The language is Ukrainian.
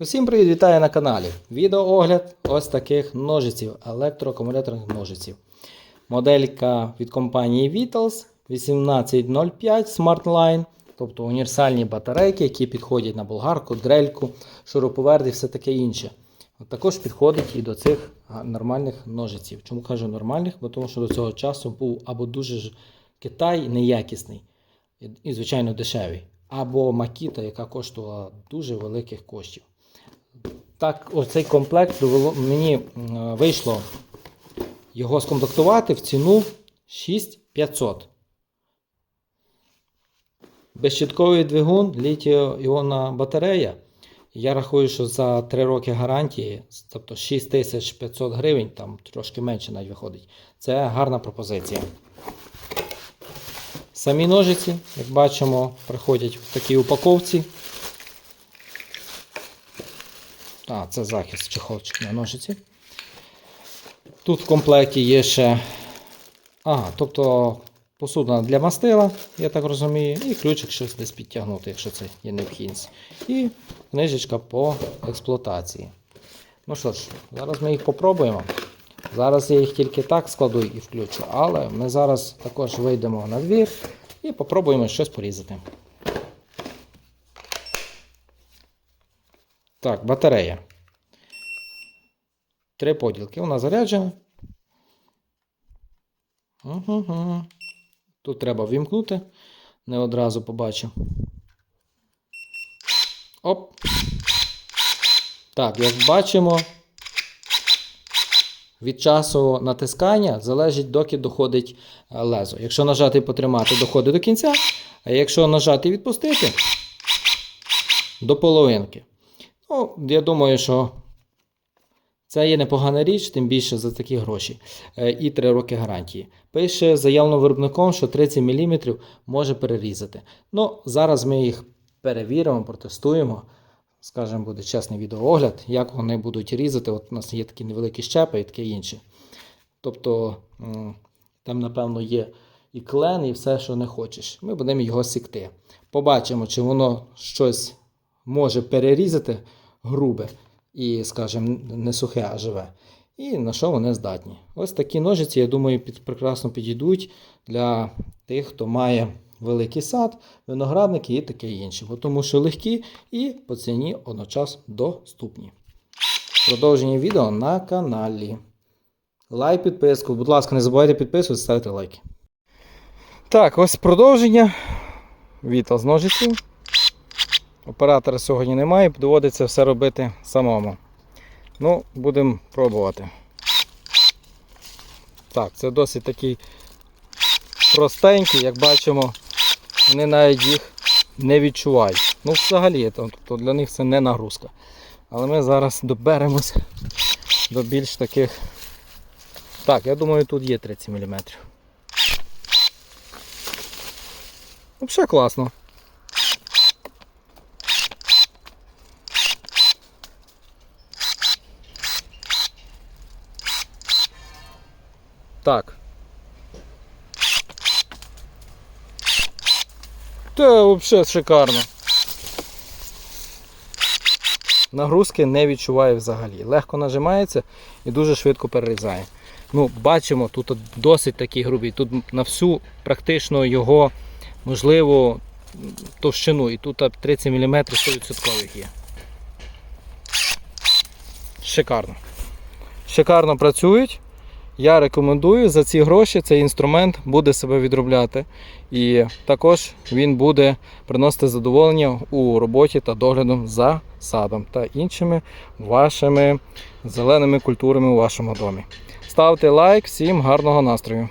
Усім привіт, вітаю на каналі. Відеоогляд ось таких ножиців, електроакумуляторних ножиців. Моделька від компанії Vitals 1805 SmartLine, тобто універсальні батарейки, які підходять на болгарку, дрельку, шуруповерт і все таке інше. Також підходить і до цих нормальних ножиців. Чому кажу нормальних? Бо тому що до цього часу був або дуже ж Китай неякісний і, звичайно, дешевий, або Макіта, яка коштувала дуже великих коштів. Так, оцей комплект довело, мені м, вийшло його скомплектувати в ціну 6500. Безщитковий двигун, літіо-іонна батарея. Я рахую, що за 3 роки гарантії, тобто 6500 гривень, там трошки менше навіть виходить. Це гарна пропозиція. Самі ножиці, як бачимо, приходять в такій упаковці. А, це захист чехолчик на ножиці. Тут в комплекті є ще. Ага, тобто посуда для мастила, я так розумію, і ключик щось десь підтягнути, якщо це є необхідність. І книжечка по експлуатації. Ну що ж, зараз ми їх попробуємо. Зараз я їх тільки так складу і включу, але ми зараз також вийдемо на двір і попробуємо щось порізати. Так, батарея. Три поділки. Вона заряджена. Угу. Тут треба вімкнути. Не одразу побачив. Оп. Так, як бачимо, від часу натискання залежить, доки доходить е, лезо. Якщо нажати і потримати, доходить до кінця. А якщо нажати і відпустити, до половинки. Ну, я думаю, що це є непогана річ, тим більше за такі гроші. Е, І 3 роки гарантії. Пише заявно виробником, що 30 мм може перерізати. Ну, зараз ми їх перевіримо, протестуємо. Скажемо, буде чесний відеоогляд, як вони будуть різати. От у нас є такі невеликі щепи і таке інше. Тобто там, напевно, є і клен, і все, що не хочеш. Ми будемо його сікти. Побачимо, чи воно щось може перерізати грубе і, скажімо, не сухе, а живе. І на що вони здатні. Ось такі ножиці, я думаю, під, прекрасно підійдуть для тих, хто має великий сад, виноградники і таке інше. Бо Тому що легкі і по ціні одночасно доступні. Продовження відео на каналі. Лайк, підписку. Будь ласка, не забувайте підписуватися, ставити лайки. Так, ось продовження. Віта з ножиців. Оператора сьогодні немає, доводиться все робити самому. Ну, будемо пробувати. Так, це досить такий простенький, як бачимо, вони навіть їх не відчувають. Ну, взагалі, тобто для них це не нагрузка. Але ми зараз доберемось до більш таких. Так, я думаю, тут є 30 мм. Взагалі класно. Так. Та взагалі шикарно. Нагрузки не відчуває взагалі. Легко нажимається і дуже швидко перерізає. Ну, бачимо, тут досить такий грубий. Тут на всю практично його можливо товщину. І тут 30 мм 100% є. Шикарно. Шикарно працюють. Я рекомендую за ці гроші цей інструмент буде себе відробляти. І також він буде приносити задоволення у роботі та доглядом за садом та іншими вашими зеленими культурами у вашому домі. Ставте лайк, всім гарного настрою!